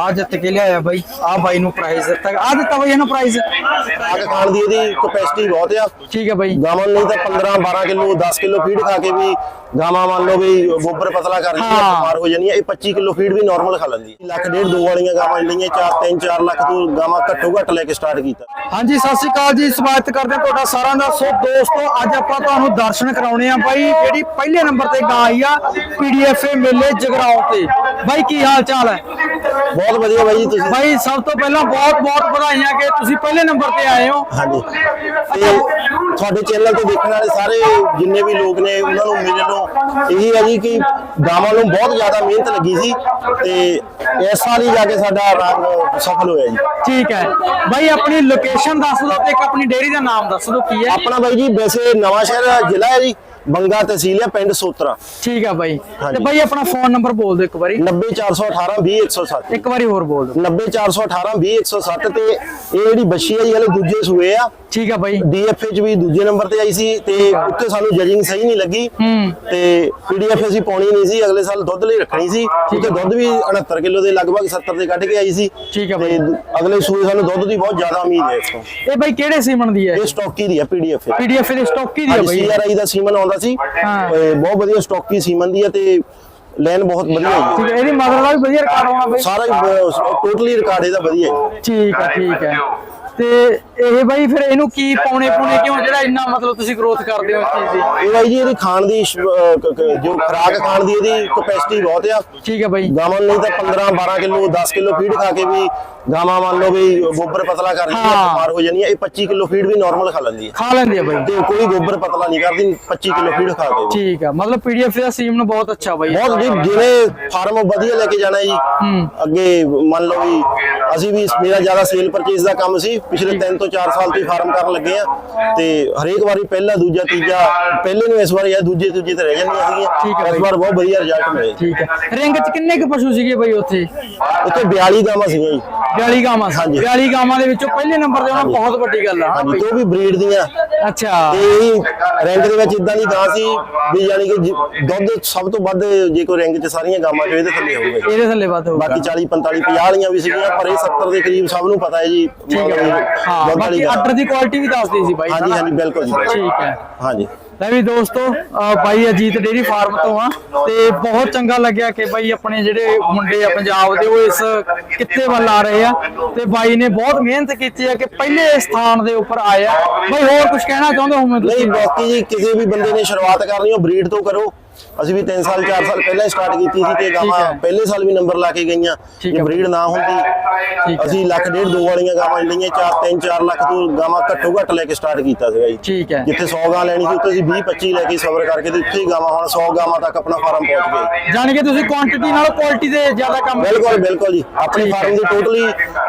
ਆ ਜਿੱਤ ਕੇ ਲਿਆਇਆ ਬਾਈ। ਆ ਬਾਈ ਨੂੰ ਪ੍ਰਾਈਜ਼ ਦਿੱਤਾ। ਆ ਦਿੱਤਾ ਬਾਈ ਇਹਨੂੰ ਪ੍ਰਾਈਜ਼ ਆਗ ਖਾਣ ਦੀ ਇਹਦੀ ਕਪੈਸਿਟੀ ਬਹੁਤ ਆ। ਠੀਕ ਹੈ ਬਾਈ। ਗਾਵਾਂ ਲਈ ਤਾਂ 15 12 ਕਿਲੋ 10 ਕਿਲੋ ਫੀਡ ਖਾ ਕੇ ਵੀ ਗਾਵਾਂ ਮੰਨ ਲਓ ਵੀ ਗੋਬਰ ਪਤਲਾ ਕਰ ਹਾਂ। ਬਿਮਾਰ ਹੋ ਜਾਂਦੀਆਂ ਇਹ 25 ਕਿਲੋ ਫੀਡ ਵੀ ਨਾਰਮਲ ਖਾ ਲੈਂਦੀ। ਲੱਖ ਡੇਢ ਦੋ ਵਾਲੀਆਂ ਗਾਵਾਂ ਲਈਆਂ 4 3 4 ਲੱਖ ਤੋਂ ਗਾਵਾਂ ਘੱਟੋ ਘੱਟ ਲੈ ਕੇ ਸਟਾਰਟ ਕੀਤਾ। ਹਾਂਜੀ ਸਤਿ ਸ਼੍ਰੀ ਅਕਾਲ ਜੀ ਸਵਾਗਤ ਕਰਦੇ ਹਾਂ ਤੁਹਾਡਾ ਸਾਰਿਆਂ ਦਾ। ਸੋ ਦੋਸਤੋ ਅੱਜ ਆਪਾਂ ਤੁਹਾਨੂੰ ਦਰਸ਼ਨ ਕਰਾਉਣੇ ਆ ਬਾਈ। ਜਿਹੜੀ ਪਹਿਲੇ ਨੰਬਰ ਤੇ ਗਾਂ ਆਈ ਆ ਪੀਡੀਐਫਏ ਮੇਲੇ ਜਗਰਾਉਂ ਤੇ। ਬਾਈ ਕੀ ਹਾਲ ਚਾਲ ਹੈ ਬਹੁਤ ਵਧੀਆ ਬਾਈ ਜੀ ਤੁਸੀਂ। ਬਾਈ ਸਭ ਤੋਂ ਪਹਿਲਾਂ ਬਹੁਤ ਬਹੁਤ ਵਧਾਈਆਂ ਕਿ ਤੁਸੀਂ ਪਹਿਲੇ ਨੰਬਰ ਤੇ ਆਏ ਹੋ। ਹਾਂਜੀ। ਤੇ ਤੁਹਾਡੇ ਚੈਨਲ ਤੇ ਦੇਖਣ ਵਾਲੇ ਸਾਰੇ ਜਿੰਨੇ ਵੀ ਲੋਕ ਨੇ ਉਹਨਾਂ ਨੂੰ ਮਿਲਣ ਨੂੰ ਇਹੀ ਹੈ ਜੀ ਕਿ ਗਾਵਾਂ ਨੂੰ ਬਹੁਤ ਜ਼ਿਆਦਾ ਮਿਹਨਤ ਲੱਗੀ ਸੀ ਤੇ ਇਸ ਸਾਲ ਹੀ ਜਾ ਕੇ ਸਾਡਾ ਰੰਗ ਸਫਲ ਹੋਇਆ ਜੀ। ਠੀਕ ਹੈ। ਬਾਈ ਆਪਣੀ ਲੋਕੇਸ਼ਨ ਦੱਸ ਦਿਓ ਤੇ ਇੱਕ ਆਪਣੀ ਡੇਅਰੀ ਦਾ ਨਾਮ ਦੱਸ ਦਿਓ ਕੀ ਹੈ। ਆਪਣਾ ਬਾਈ ਜੀ ਵੈਸੇ ਨਵਾਂ ਸ਼ਹਿਰ ਜ਼ਿਲ੍ਹਾ ਹੈ ਜੀ ਬੰਗਾ ਤਹਿਸੀਲ ਹੈ ਪਿੰਡ ਸੋਤਰਾ। ਠੀਕ ਹੈ ਬਾਈ। ਤੇ। ਬਾਈ ਆਪਣਾ ਫੋਨ ਨੰਬਰ ਬੋਲ ਦਿਓ ਇੱਕ ਵਾਰੀ। 90418 20107 ਇੱਕ ਵਾਰੀ ਹੋਰ ਬੋਲ ਦਿਓ। 90418 20107 ਤੇ ਇਹ ਜਿਹੜੀ ਬੱਚੀ ਹੈ ਜੀ ਹਲੇ ਦੂਜੇ ਸੂਏ ਆ। ਠੀਕ ਹੈ ਬਾਈ। ਡੀਐਫਏ ਚ ਵੀ ਦੂਜੇ ਨੰਬਰ ਤੇ ਆਈ ਸੀ ਤੇ ਉੱਥੇ ਸਾਨੂੰ ਜਜਿੰਗ ਸਹੀ ਨਹੀਂ ਲੱਗੀ। ਤੇ ਪੀਡੀਐਫ ਅਸੀਂ ਪਾਉਣੀ ਨਹੀਂ ਸੀ ਅਗਲੇ ਸਾਲ ਦੁੱਧ ਲਈ ਰੱਖਣੀ ਸੀ। ਕਿਉਂਕਿ ਦੁੱਧ ਵੀ 69 ਕਿਲੋ ਦੇ ਲਗਭਗ 70 ਦੇ ਕੱਢ ਕੇ ਆਈ ਸੀ। ਠੀਕ ਤੇ ਬਾਈ। ਅਗਲੇ ਸੂਏ ਸਾਨੂੰ ਦੁੱਧ ਦੀ ਬਹੁਤ ਜ਼ਿਆਦਾ ਉਮੀਦ ਹੈ ਇਸ ਤੋਂ। ਇਹ ਬਾਈ ਕਿਹੜੇ ਸੀਮਨ ਦੀ ਹੈ? ਇਹ ਸਟਾਕੀ ਦੀ ਹੈ ਪੀਡੀਐਫ ਪੀਡੀਐਫ ਦੇ ਸਟਾਕੀ ਦੀ ਹੈ ਬਾਈ। ਸੀਆਰਆਈ ਦਾ ਸੀਮਨ ਆਉਂਦਾ ਸੀ। ਬਹੁਤ ਵਧੀਆ ਸਟਾਕੀ ਸੀਮਨ ਦੀ ਹੈ ਤੇ ਲੈਨ ਬਹੁਤ ਵਧੀਆ ਹੈ ਠੀਕ ਹੈ ਇਹਦੀ ਮਦਰ ਦਾ ਵੀ ਵਧੀਆ ਰਿਕਾਰਡ ਹੋਣਾ ਬਾਈ ਸਾਰਾ ਟੋਟਲੀ ਰਿਕਾਰਡ ਇਹਦਾ ਵਧੀਆ ਹੈ। ਠੀਕ ਹੈ ਠੀਕ ਹੈ। ਤੇ ਇਹ ਬਾਈ ਫਿਰ ਇਹਨੂੰ ਕੀ ਪਾਉਣੇ ਪੂਣੇ ਕਿਉਂ? ਜਿਹੜਾ ਇੰਨਾ ਮਤਲਬ ਤੁਸੀਂ ਗਰੋਥ ਕਰਦੇ ਹੋ ਇਸ ਚੀਜ਼ ਦੀ? ਇਹ ਬਾਈ ਜੀ ਇਹਦੀ ਖਾਣ ਦੀ ਸ਼- ਅਹ ਕ- ਕ- ਜੋ ਖੁਰਾਕ ਖਾਣ ਦੀ ਇਹਦੀ ਕਪੈਸਿਟੀ ਬਹੁਤ ਆ। ਠੀਕ ਹੈ ਬਾਈ। ਗਾਵਾਂ ਲਈ ਤਾਂ 15 12 ਕਿਲੋ 10 ਕਿਲੋ ਫੀਡ ਖਾ ਕੇ ਵੀ ਗਾਵਾਂ ਮੰਨ ਲਓ ਵੀ ਗੋਬਰ ਪਤਲਾ ਕਰ ਹਾਂ। ਬਿਮਾਰ ਹੋ ਜਾਂਦੀਆਂ ਇਹ 25 ਕਿਲੋ ਫੀਡ ਵੀ ਨਾਰਮਲ ਖਾ ਲੈਂਦੀ ਹੈ ਖਾ ਲੈਂਦੇ ਆ ਬਾਈ। ਤੇ ਕੋਈ ਗੋਬਰ ਪਤਲਾ ਨਹੀਂ ਕਰਦੀ 25 ਕਿਲੋ ਫੀਡ ਖਾ ਕੇ ਵੀ। ਠੀਕ ਹੈ ਮਤਲਬ ਪੀਡੀਐਫ ਦਾ ਸੀਮਨ ਬਹੁਤ ਅੱਛਾ ਬਾਈ। ਬਹੁਤ ਜੀ ਜਿਹਨੇ ਫਾਰਮ ਵਧੀਆ ਲੈ ਕੇ ਜਾਣਾ ਜੀ। ਹੂੰ। ਅੱਗੇ ਮੰਨ ਲਓ ਵੀ ਅਸੀਂ ਵੀ ਮੇਰਾ ਜ਼ਿਆਦਾ ਸੇਲ ਪਰਚੇਸ ਦਾ ਕੰਮ ਸੀ ਪਿਛਲੇ 3 ਤੋਂ 4 ਸਾਲ ਤੋਂ ਫਾਰਮ ਕਰਨ ਲੱਗੇ ਆ ਤੇ ਹਰੇਕ ਵਾਰੀ ਪਹਿਲਾ ਦੂਜਾ ਤੀਜਾ ਪਹਿਲੇ ਨੂੰ ਇਸ ਵਾਰੀ ਆ ਦੂਜੇ ਦੂਜੇ ਤੇ ਰਹਿ ਜਾਂਦੀਆਂ ਸੀਗੀਆਂ। ਇਸ ਵਾਰ ਬਹੁਤ ਵਧੀਆ ਰਿਜ਼ਲਟ ਮਿਲੇ। ਠੀਕ ਹੈ। ਰਿੰਗ ਚ ਕਿੰਨੇ ਕੁ ਪਸ਼ੂ ਸੀਗੇ ਬਾਈ ਉੱਥੇ? ਉੱਥੇ 42 ਗਾਵਾਂ ਸੀਗੀਆਂ ਜੀ। 42 ਗਾਵਾਂ। ਸੀ ਹਾਂਜੀ। 42 ਗਾਵਾਂ ਦੇ ਵਿੱਚੋਂ ਪਹਿਲੇ ਨੰਬਰ ਤੇ ਆਉਣਾ ਬਹੁਤ ਵੱਡੀ ਗੱਲ ਆ। ਹਾਂਜੀ ਉਹ ਵੀ ਬਰੀਡ ਦੀਆਂ। ਅੱਛਾ। ਤੇ ਰੈਂਕ ਦੇ ਵਿੱਚ ਇਦਾਂ ਦੀ ਗਾਂ ਸੀ ਵੀ ਯਾਨੀ ਕਿ ਜਿ- ਦੁੱਧ ਸਭ ਤੋਂ ਵੱਧ ਜੇ ਕੋਈ ਰੈਂਕ 'ਚ ਸਾਰੀਆਂ ਗਾਵਾਂ 'ਚੋਂ ਇਹਦੇ ਥੱਲੇ ਜੀ। ਇਹਦੇ ਥੱਲੇ ਵੱਧ ਹੋਊਗਾ। ਬਾਕੀ 40 45 50 ਵਾਲੀਆਂ ਵੀ ਸੀਗੀਆਂ ਪਰ ਇਹ 70 ਦੇ ਕਰੀਬ ਸਭ ਨੂੰ ਪਤਾ ਹੈ ਜੀ। ਠੀਕ ਹੈ। ਬਾਕੀ। ਆਰਡਰ ਦੀ ਕੁਆਲਿਟੀ ਵੀ ਦੱਸਦੀ ਸੀ ਬਾਈ ਹਾਂਜੀ? ਹਾਂਜੀ ਬਿਲਕੁਲ ਜੀ। ਠੀਕ ਹੈ। ਹਾਂਜੀ। ਲੈ ਵੀ ਦੋਸਤੋ ਬਾਈ ਅਜੀਤ ਡੇਰੀ ਫਾਰਮ ਤੋਂ ਆ ਤੇ ਬਹੁਤ ਚੰਗਾ ਲੱਗਿਆ ਕਿ ਬਾਈ ਆਪਣੇ ਜਿਹੜੇ ਮੁੰਡੇ ਆ ਪੰਜਾਬ ਦੇ, ਉਹ ਇਸ ਕਿੱਤੇ ਵੱਲ ਆ ਰਹੇ ਆ ਤੇ ਬਾਈ ਨੇ ਬਹੁਤ ਮਿਹਨਤ ਕੀਤੀ ਆ ਕਿ ਪਹਿਲੇ ਸਥਾਨ ਦੇ ਉੱਪਰ ਆਇਆ। ਬਾਈ ਹੋਰ ਕੁਝ ਕਹਿਣਾ ਚਾਹੁੰਦੇ ਹੋ ਮੈਂ ਨਹੀਂ, ਬਾਕੀ ਜੀ, ਕਿਸੇ ਵੀ ਬੰਦੇ ਨੇ ਸ਼ੁਰੂਆਤ ਕਰਨੀ ਹੋ ਬਰੀਡ ਤੋਂ ਕਰੋ। ਅਸੀਂ ਵੀ 3 ਸਾਲ 4 ਸਾਲ ਪਹਿਲਾਂ ਸਟਾਰਟ ਕੀਤੀ ਸੀ ਤੇ ਗਾਵਾਂ। ਪਹਿਲੇ ਸਾਲ ਵੀ ਨੰਬਰ ਲਾ ਕੇ ਗਈਆਂ। ਜੇ। ਬਰੀਡ ਨਾ ਹੁੰਦੀ। ਅਸੀਂ ਲੱਖ ਡੇਢ ਦੋ ਵਾਲੀਆਂ ਗਾਵਾਂ ਲਈਆਂ 4 3 4 ਲੱਖ ਤੋਂ ਗਾਵਾਂ ਘੱਟੋ ਘੱਟ ਲੈ ਕੇ ਸਟਾਰਟ ਕੀਤਾ ਸੀਗਾ ਜੀ। ਠੀਕ ਹੈ। ਜਿੱਥੇ 100 ਗਾਂ ਲੈਣੀ ਸੀ ਉੱਥੇ ਅਸੀਂ 20 25 ਲੈ ਕੇ ਸਬਰ ਕਰਕੇ ਤੇ ਉੱਥੇ ਹੀ ਗਾਵਾਂ ਹੁਣ 100 ਗਾਵਾਂ ਤੱਕ ਆਪਣਾ ਫਾਰਮ ਪਹੁੰਚ ਗਏ। ਕੇ ਤੁਸੀਂ ਕੁਆਂਟੀਟੀ ਨਾਲ ਕੁਆਲਿਟੀ ਦੇ ਜ਼ਿਆਦਾ ਕੰਮ ਬਿਲਕੁਲ ਬਿਲਕੁਲ ਜੀ। ਆਪਣੇ। ਫਾਰਮ ਦੀ ਟੋਟਲੀ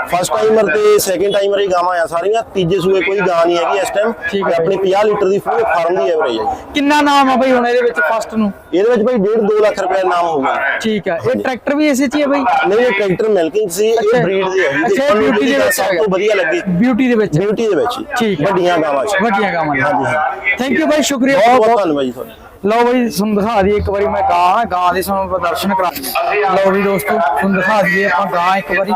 ਫਸਟ ਟਾਈਮਰ ਤੇ ਸੈਕਿੰਡ ਟਾਈਮਰ ਹੀ ਗਾਵਾਂ ਆ ਸਾਰੀਆਂ। ਤੀਜੇ ਸੂਏ ਕੋਈ ਗਾਂ ਨਹੀਂ ਹੈਗੀ ਇਸ ਟਾਈਮ ਆਪਣੀ 50 ਲੀਟਰ ਦੀ ਫੁੱਲ ਫਾਰਮ ਦੀ ਐਵਰੇਜ ਹੈ ਕਿੰਨਾ ਨਾਮ ਆ ਬਾਈ ਹੁਣ ਇਹਦੇ ਵਿੱਚ ਫਸਟ ਨੂੰ? ਇਹਦੇ ਵਿੱਚ ਭਾਈ 1.5 2 ਲੱਖ ਰੁਪਏ ਨਾਮ ਹੋਊਗਾ। ਠੀਕ ਹੈ ਇਹ ਟਰੈਕਟਰ ਵੀ ਇਸੇ ਚ ਹੀ ਹੈ ਬਾਈ? ਨਹੀਂ ਇਹ ਟਰੈਕਟਰ ਮਿਲਕਿੰਗ ਸੀ। ਇਹ ਬਰੀਡ ਦੀ ਹੈ ਜੀ ਅੱਛਾ, beauty ਦੇ ਵਿੱਚ ਸਭ ਹੈਗਾ। ਤੋਂ ਵਧੀਆ ਲੱਗੀ। ਬਿਊਟੀ ਦੇ ਵਿੱਚ। ਬਿਊਟੀ ਦੇ ਵਿੱਚ। ਠੀਕ ਵੱਡੀਆਂ ਗਾਵਾਂ ਚ। ਵੱਡੀਆਂ ਗਾਵਾਂ ਹਾਂਜੀ ਥੈਂਕ ਯੂ ਬਾਈ ਸ਼ੁਕਰੀਆ। ਬਹੁਤ ਬਹੁਤ ਧੰਨਵਾਦ ਜੀ ਤੁਹਾਡਾ। ਲਓ ਬਈ ਤੁਹਾਨੂੰ ਦਿਖਾ ਦਈਏ ਇੱਕ ਵਾਰੀ ਮੈਂ ਗਾਂ ਗਾਂ ਦੇ ਤੁਹਾਨੂੰ ਪ੍ਰਦਰਸ਼ਨ ਕਰਾ ਲਓ ਵੀ ਦੋਸਤੋ ਤੁਹਾਨੂੰ ਦਿਖਾ ਦਈਏ ਆਪਾਂ ਗਾਂ ਇੱਕ ਵਾਰੀ।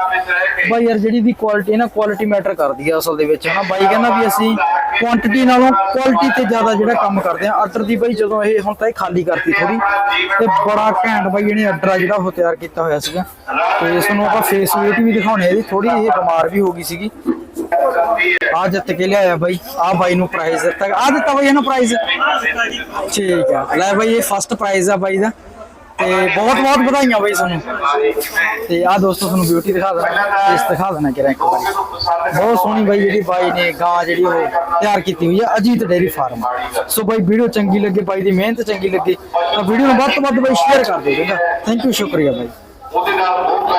ਬਾਈ ਯਾਰ ਜਿਹੜੀ ਦੀ ਕੁਆਲਿਟੀ ਨਾ ਕੁਆਲਿਟੀ ਮੈਟਰ ਕਰਦੀ ਆ ਅਸਲ ਦੇ ਵਿੱਚ ਹਨਾ? ਬਾਈ ਕਹਿੰਦਾ ਵੀ ਅਸੀਂ ਕੁਆਂਟੀਟੀ ਨਾਲੋਂ ਕੁਆਲਿਟੀ ਤੇ ਜ਼ਿਆਦਾ ਜਿਹੜਾ ਕੰਮ ਕਰਦੇ ਆ। ਆਰਡਰ ਦੀ ਬਾਈ ਜਦੋਂ ਇਹ ਹੁਣ ਤਾਂ ਇਹ ਖਾਲੀ ਕਰਤੀ ਥੋੜੀ ਤੇ ਬੜਾ ਘੈਂਟ ਬਾਈ ਇਹਨੇ ਆਰਡਰ ਆ ਜਿਹੜਾ ਉਹ ਤਿਆਰ ਕੀਤਾ ਹੋਇਆ ਸੀਗਾ। ਤੇ ਇਸ ਨੂੰ ਆਪਾਂ ਫੇਸ ਵੇਟ ਵੀ ਦਿਖਾਉਣੇ ਇਹਦੀ ਥੋੜੀ ਇਹ ਬਿਮਾਰ ਵੀ ਹੋ ਗਈ ਸੀਗੀ। ਆ ਜਿੱਤ ਕੇ ਲਿਆਇਆ ਬਾਈ ਆ ਬਾਈ ਨੂੰ ਪ੍ਰਾਈਜ਼ ਦਿੱਤਾ ਆ ਦਿੱਤਾ ਬਾਈ ਇਹਨੂੰ ਪ੍ਰਾਈਜ਼ ਠੀਕ ਆ ਲੈ ਬਾਈ ਇਹ ਫਸਟ ਪ੍ਰਾਈਜ਼ ਆ ਬਾਈ ਦਾ ਤੇ ਬਹੁਤ ਬਹੁਤ ਵਧਾਈਆਂ ਬਾਈ ਤੁਹਾਨੂੰ ਤੇ ਆ ਦੋਸਤੋ ਤੁਹਾਨੂੰ ਬਿਊਟੀ ਦਿਖਾ ਦੇਣਾ ਇਸ ਦਿਖਾ ਦੇਣਾ ਕਿ ਇੱਕ ਵਾਰੀ ਬਹੁਤ ਸੋਹਣੀ ਬਾਈ ਜਿਹੜੀ ਬਾਈ ਨੇ ਗਾਂ ਜਿਹੜੀ ਉਹ ਤਿਆਰ ਕੀਤੀ ਹੋਈ ਹੈ ਅਜੀਤ ਡੇਰੀ ਫਾਰਮ ਸੋ ਬਾਈ ਵੀਡੀਓ ਚੰਗੀ ਲੱਗੇ ਬਾਈ ਦੀ ਮਿਹਨਤ ਚੰਗੀ ਲੱਗੇ ਤਾਂ ਵੀਡੀਓ ਨੂੰ ਵੱਧ ਤੋਂ ਵੱਧ ਬਾਈ ਸ਼ੇਅਰ ਕਰ ਦਿਓ ਥੈਂਕ ਯੂ ਸ਼ੁਕਰੀਆ ਬਾਈ ਉਹਦੇ ਨਾਲ ਬਹੁਤ